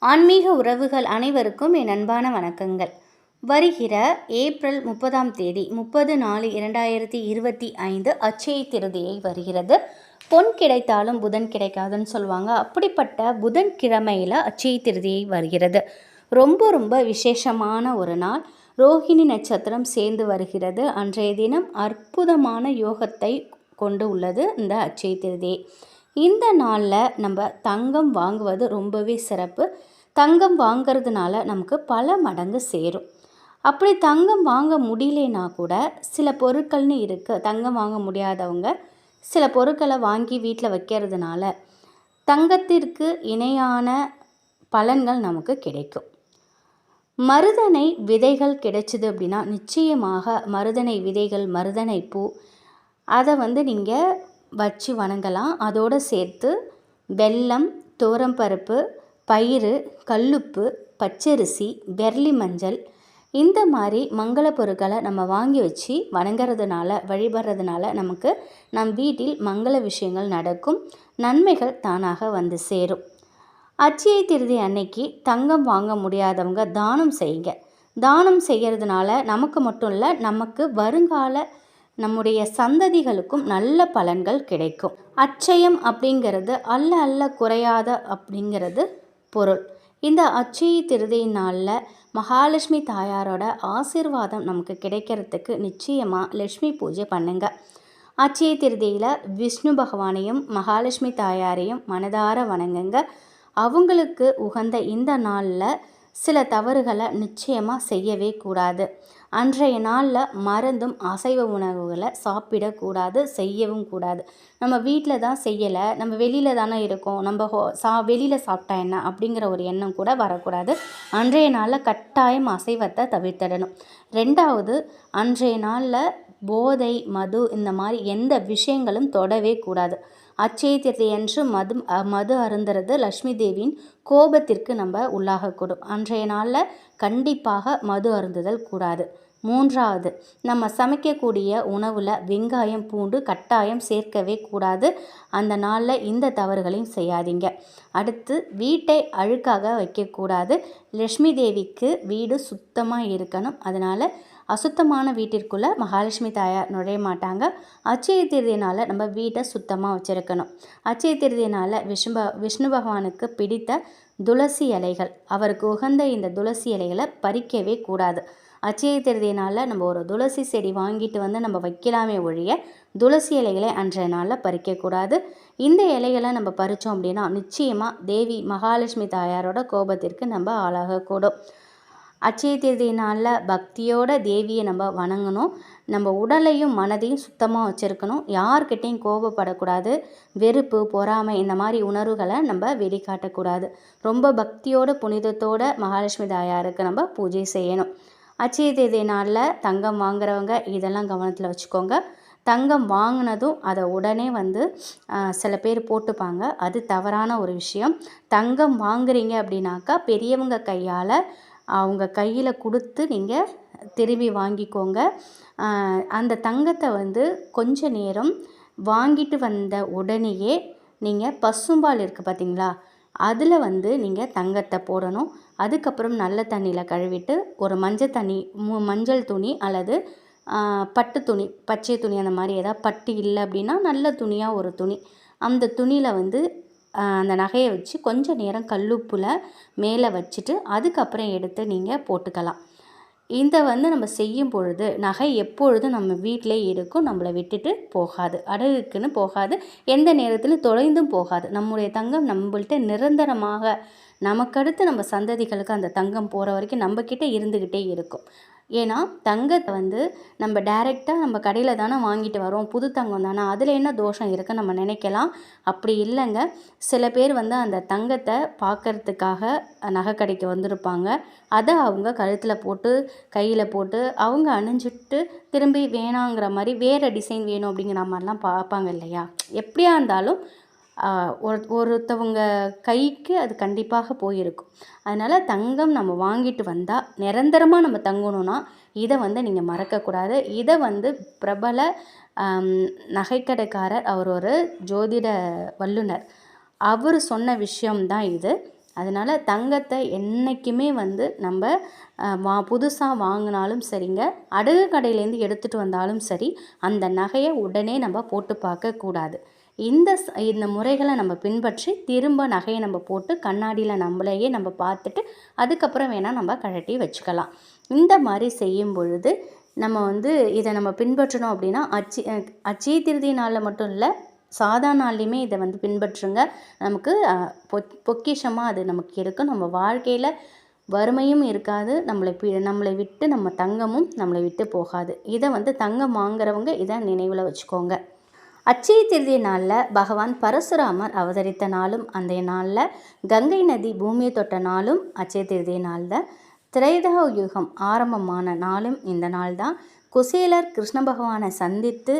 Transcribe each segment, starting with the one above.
ஆன்மீக உறவுகள் அனைவருக்கும் என் அன்பான வணக்கங்கள். வருகிற ஏப்ரல் முப்பதாம் தேதி முப்பது நாலு இரண்டாயிரத்தி இருபத்தி ஐந்து அச்சய திருதியை வருகிறது. பொன் கிடைத்தாலும் புதன் கிடைக்காதுன்னு சொல்லுவாங்க. அப்படிப்பட்ட புதன் கிழமையில் அச்சய திருதியை வருகிறது. ரொம்ப ரொம்ப விசேஷமான ஒரு நாள். ரோஹிணி நட்சத்திரம் சேர்ந்து வருகிறது. அன்றைய தினம் அற்புதமான யோகத்தை கொண்டு உள்ளது இந்த அச்சய திருதி இந்த நாளில் நம்ம தங்கம் வாங்குவது ரொம்பவே சிறப்பு. தங்கம் வாங்கிறதுனால நமக்கு பல மடங்கு சேரும். அப்படி தங்கம் வாங்க முடியலனா கூட சில பொருட்கள்னு இருக்குது தங்கம் வாங்க முடியாதவங்க சில பொருட்களை வாங்கி வீட்டில் வைக்கிறதுனால தங்கத்திற்கு இணையான பலன்கள் நமக்கு கிடைக்கும். மருதனை விதைகள் கிடைச்சிது அப்படின்னா நிச்சயமாக மருதனை விதைகள் மருதனை பூ அதை வந்து நீங்கள் வச்சு வணங்கலாம். அதோடு சேர்த்து வெல்லம் துவரம்பருப்பு பயிறு கல்லுப்பு பச்சரிசி பெர்லி மஞ்சள் இந்த மாதிரி மங்கள பொருட்களை நம்ம வாங்கி வச்சு வணங்குறதுனால வழிபடுறதுனால நமக்கு நம் வீட்டில் மங்கள விஷயங்கள் நடக்கும் நன்மைகள் தானாக வந்து சேரும். அச்சய திருதி அன்னைக்கு தங்கம் வாங்க முடியாதவங்க தானம் செய்யுங்க. தானம் செய்கிறதுனால நமக்கு மட்டும் இல்லை நமக்கு வருங்கால நம்முடைய சந்ததிகளுக்கும் நல்ல பலன்கள் கிடைக்கும். அச்சயம் அப்படிங்கிறது அல்ல அல்ல குறையாத அப்படிங்கிறது பொருள். இந்த அச்சய திருதி நாளில் மகாலட்சுமி தாயாரோட ஆசிர்வாதம் நமக்கு கிடைக்கிறதுக்கு நிச்சயமாக லட்சுமி பூஜை பண்ணுங்க. அச்சய திருதியில் விஷ்ணு பகவானையும் மகாலட்சுமி தாயாரையும் மனதார வணங்குங்க. அவங்களுக்கு உகந்த இந்த நாளில் சில தவறுகளை நிச்சயமாக செய்யவே கூடாது. அன்றைய நாளில் மருந்தும் அசைவ உணவுகளை சாப்பிடக்கூடாது செய்யவும் கூடாது. நம்ம வீட்டில் தான் செய்யலை நம்ம வெளியில் தானே இருக்கோம் நம்ம ஹோ சா வெளியில் சாப்பிட்டா என்ன அப்படிங்கிற ஒரு எண்ணம் கூட வரக்கூடாது. அன்றைய நாளில் கட்டாயம் அசைவத்தை தவிர்த்திடணும். ரெண்டாவது அன்றைய நாளில் போதை மது இந்த மாதிரி எந்த விஷயங்களும் தொடவே கூடாது. அச்சய திருதியன்று மது மது அருந்துறது லக்ஷ்மி தேவியின் கோபத்திற்கு நம்ம உள்ளாகக்கூடும். அன்றைய நாளில் கண்டிப்பாக மது அருந்துதல் கூடாது. மூன்றாவது நம்ம சமைக்கக்கூடிய உணவில் வெங்காயம் பூண்டு கட்டாயம் சேர்க்கவே கூடாது. அந்த நாளில் இந்த தவறுகளையும் செய்யாதீங்க. அடுத்து வீட்டை அழுக்காக வைக்கக்கூடாது. லக்ஷ்மி தேவிக்கு வீடு சுத்தமாக இருக்கணும். அதனால் அசுத்தமான வீட்டிற்குள்ளே மகாலட்சுமி தாயார் நுழைய மாட்டாங்க. அச்சய திருதினால் நம்ம வீட்டை சுத்தமாக வச்சுருக்கணும். அச்சய திருதினால் விஷ்ணு விஷ்ணு பகவானுக்கு பிடித்த துளசி இலைகள். அவருக்கு உகந்த இந்த துளசி இலைகளை பறிக்கவே கூடாது. அச்சய திருதினால் நம்ம ஒரு துளசி செடி வாங்கிட்டு வந்து நம்ம வைக்கலாமே ஒழிய துளசி இலைகளை அன்றைய நாளில் பறிக்கக்கூடாது இந்த இலைகளை நம்ம பறித்தோம் அப்படின்னா நிச்சயமாக தேவி மகாலட்சுமி தாயாரோட கோபத்திற்கு நம்ம ஆளாகக்கூடும். அச்சய தேதி நாளில் பக்தியோட தேவியை நம்ம வணங்கணும். நம்ம உடலையும் மனதையும் சுத்தமாக வச்சுருக்கணும். யார்கிட்டையும் கோபப்படக்கூடாது. வெறுப்பு பொறாமை இந்த மாதிரி உணர்வுகளை நம்ம வெளிக்காட்டக்கூடாது. ரொம்ப பக்தியோட புனிதத்தோட மகாலட்சுமி தாயாருக்கு நம்ம பூஜை செய்யணும். அச்சய தேதி நாளில் தங்கம் வாங்குறவங்க இதெல்லாம் கவனத்தில் வச்சுக்கோங்க. தங்கம் வாங்கினதும் அதை உடனே வந்து சில பேர் போட்டுப்பாங்க. அது தவறான ஒரு விஷயம். தங்கம் வாங்குறீங்க அப்படின்னாக்கா பெரியவங்க கையால் அவங்க கையில் கொடுத்து நீங்கள் திரும்பி வாங்கிக்கோங்க. அந்த தங்கத்தை வந்து கொஞ்ச நேரம் வாங்கிட்டு வந்த உடனேயே நீங்கள் பசும்பால் இருக்குது பார்த்தீங்களா அதில் வந்து நீங்கள் தங்கத்தை போடணும். அதுக்கப்புறம் நல்ல தண்ணியில் கழுவிட்டு ஒரு மஞ்சள் தண்ணி மஞ்சள் துணி அல்லது பட்டு துணி பச்சை துணி அந்த மாதிரி ஏதாவது பட்டு இல்லை அப்படின்னா நல்ல துணியாக ஒரு துணி. அந்த துணியில் வந்து அந்த நகையை வச்சு கொஞ்சம் நேரம் கல்லுப்பில் மேலே வச்சுட்டு அதுக்கப்புறம் எடுத்து நீங்கள் போட்டுக்கலாம். இதை வந்து நம்ம செய்யும் பொழுது நகை எப்பொழுதும் நம்ம வீட்டிலே இருக்கும் நம்மளை விட்டுட்டு போகாது. அடகுக்குன்னு போகாது எந்த நேரத்திலும் தொலைந்தும் போகாது. நம்முடைய தங்கம் நம்மள்கிட்ட நிரந்தரமாக நமக்கடுத்து நம்ம சந்ததிகளுக்கு அந்த தங்கம் போகிற வரைக்கும் நம்மக்கிட்ட இருந்துக்கிட்டே இருக்கும். ஏன்னா தங்கத்தை வந்து நம்ம டைரெக்டாக நம்ம கடையில் தானே வாங்கிட்டு வரோம். புது தங்கம் தானே. அதில் என்ன தோஷம் இருக்குன்னு நம்ம நினைக்கலாம். அப்படி இல்லைங்க. சில பேர் வந்து அந்த தங்கத்தை பார்க்கறதுக்காக நகை கடைக்கு வந்திருப்பாங்க. அதை அவங்க கழுத்தில் போட்டு கையில் போட்டு அவங்க அணிஞ்சிட்டு திரும்பி வேணாங்கிற மாதிரி வேறு டிசைன் வேணும் அப்படிங்கிற மாதிரிலாம் பார்ப்பாங்க இல்லையா? எப்படியா இருந்தாலும் ஒரு ஒருத்தவங்க கைக்கு அது கண்டிப்பாக போயிருக்கும். அதனால் தங்கம் நம்ம வாங்கிட்டு வந்தால் நிரந்தரமாக நம்ம தங்கணும்னா இதை வந்து நீங்கள் மறக்கக்கூடாது. இதை வந்து பிரபல நகைக்கடைக்காரர் அவர் ஒரு ஜோதிட வல்லுனர் அவர் சொன்ன விஷயம்தான் இது. அதனால் தங்கத்தை என்றைக்குமே வந்து நம்ம வா புதுசாக வாங்கினாலும் சரிங்க. அடகு கடையிலேருந்து எடுத்துகிட்டு வந்தாலும் சரி அந்த நகையை உடனே நம்ம போட்டு பார்க்கக்கூடாது. இந்த இந்த முறைகளை நம்ம பின்பற்றி திரும்ப நகையை நம்ம போட்டு கண்ணாடியில் நம்மளையே நம்ம பார்த்துட்டு அதுக்கப்புறம் வேணால் நம்ம கழட்டி வச்சுக்கலாம். இந்த மாதிரி செய்யும் பொழுது நம்ம வந்து இதை நம்ம பின்பற்றணும் அப்படின்னா அச்சி அச்சய திருதி நாளில் மட்டும் இல்லை சாதா நாள்லையுமே இதை வந்து பின்பற்றுங்க. நமக்கு பொ பொக்கிஷமாக அது நமக்கு இருக்கும். நம்ம வாழ்க்கையில் வறுமையும் இருக்காது. நம்மளை பி- நம்மளை விட்டு நம்ம தங்கமும் நம்மளை விட்டு போகாது. இதை வந்து தங்கம் வாங்குறவங்க இதை நினைவில் வச்சுக்கோங்க. அச்சய திருதி நாளில் பகவான் பரசுராமர் அவதரித்த நாளும் அந்த நாளில் கங்கை நதி பூமியை தொட்ட நாளும் அச்சய திருதி நாளில். திரைதக யுகம் ஆரம்பமான நாளும் இந்த நாள் தான் குசேலர் கிருஷ்ண பகவானை சந்தித்து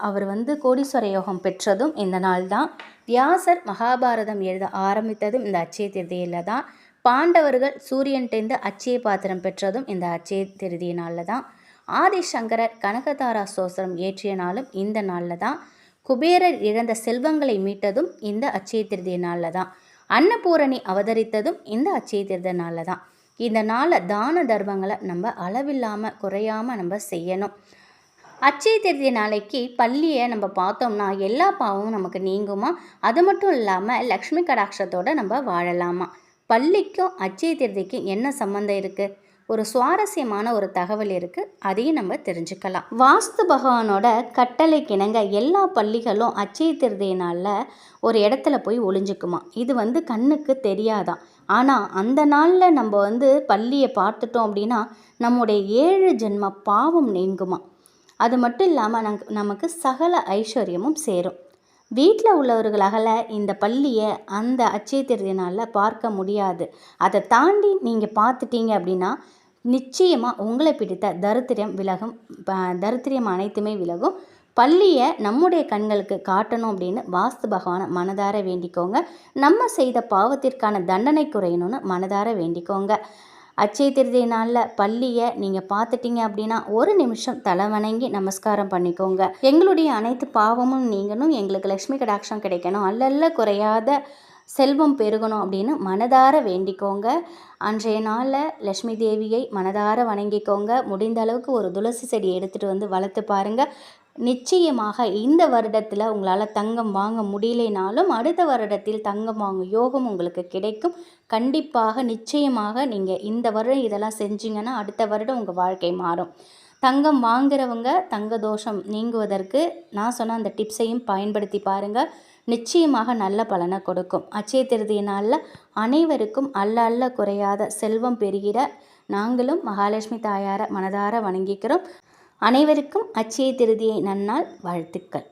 அவர் வந்து கோடீஸ்வர யோகம் பெற்றதும் இந்த நாள் தான் வியாசர் மகாபாரதம் எழுத ஆரம்பித்ததும் இந்த அச்சய திருதியில் தான் பாண்டவர்கள் சூரியன்டேந்து அச்சய பாத்திரம் பெற்றதும் இந்த அச்சய திருதி நாளில் தான் ஆதிசங்கரர் கனகதாரா சோசரம் ஏற்றிய நாளும் இந்த நாளில் தான் குபேரர் இழந்த செல்வங்களை மீட்டதும் இந்த அச்சய நாளில் தான் அன்னபூரணி அவதரித்ததும் இந்த அச்சய நாளில் தான் இந்த நாளில் தான தர்மங்களை நம்ம அளவில்லாமல் குறையாமல் நம்ம செய்யணும். அச்சய திருதி நாளைக்கு பள்ளியை நம்ம பார்த்தோம்னா எல்லா பாவமும் நமக்கு நீங்குமா? அது மட்டும் இல்லாமல் லக்ஷ்மி கடாட்சத்தோட நம்ம வாழலாமா? பள்ளிக்கும் அச்சய திருதிக்கும் என்ன சம்மந்தம் இருக்குது ஒரு சுவாரஸ்யமான ஒரு தகவல் இருக்குது அதையும் நம்ம தெரிஞ்சுக்கலாம். வாஸ்து பகவானோட கட்டளை கிணங்க எல்லா பள்ளிகளும் அச்சய திருதி நாளில் ஒரு இடத்துல போய் ஒளிஞ்சுக்குமா? இது வந்து கண்ணுக்கு தெரியாதான் ஆனால் அந்த நாளில் நம்ம வந்து பள்ளியை பார்த்துட்டோம் அப்படின்னா நம்முடைய ஏழு ஜென்ம பாவம் நீங்குமா? அது மட்டும் இல்லாமல் நங் நமக்கு சகல ஐஸ்வர்யமும் சேரும். வீட்டில் உள்ளவர்களால் இந்த பள்ளியை அந்த அச்சய திருதி பார்க்க முடியாது. அதை தாண்டி நீங்கள் பார்த்துட்டீங்க அப்படின்னா நிச்சயமாக உங்களை பிடித்த தரித்திரம் விலகும் ப- அனைத்துமே விலகும். பள்ளியை நம்முடைய கண்களுக்கு காட்டணும் அப்படின்னு வாஸ்து பகவானை மனதார வேண்டிக்கோங்க. நம்ம செய்த பாவத்திற்கான தண்டனை குறையணும்னு மனதார வேண்டிக்கோங்க. அச்சய திருதி நாளில் பள்ளியை நீங்கள் பார்த்துட்டீங்க அப்படின்னா ஒரு நிமிஷம் தலை வணங்கி நமஸ்காரம் பண்ணிக்கோங்க. எங்களுடைய அனைத்து பாவமும் நீங்கணும். எங்களுக்கு லக்ஷ்மி கடாட்சம் கிடைக்கணும். அல்லல்ல குறையாத செல்வம் பெருகணும் அப்படின்னு மனதார வேண்டிக்கோங்க. அன்றைய நாளில் லக்ஷ்மி தேவியை மனதார வணங்கிக்கோங்க. முடிந்த அளவுக்கு ஒரு துளசி செடி எடுத்துகிட்டு வந்து வளர்த்து பாருங்கள் நிச்சயமாக இந்த வருடத்தில் உங்களால் தங்கம் வாங்க முடியலைனாலும் அடுத்த வருடத்தில் தங்கம் வாங்கும் யோகம் உங்களுக்கு கிடைக்கும். கண்டிப்பாக நிச்சயமாக நீங்கள் இந்த வருடம் இதெல்லாம் செஞ்சீங்கன்னா அடுத்த வருடம் உங்கள் வாழ்க்கை மாறும். தங்கம் வாங்குறவங்க தங்க தோஷம் நீங்குவதற்கு நான் சொன்ன அந்த டிப்ஸையும் பயன்படுத்தி பாருங்கள் நிச்சயமாக நல்ல பலனை கொடுக்கும். அச்சய திருதி நாளில் அனைவருக்கும் அல்ல அல்ல குறையாத செல்வம் பெறுகிற நாங்களும் மகாலட்சுமி தாயார மனதார வணங்கிக்கிறோம். அனைவருக்கும் அச்சய திருதியை நன்னால் வாழ்த்துக்கள்.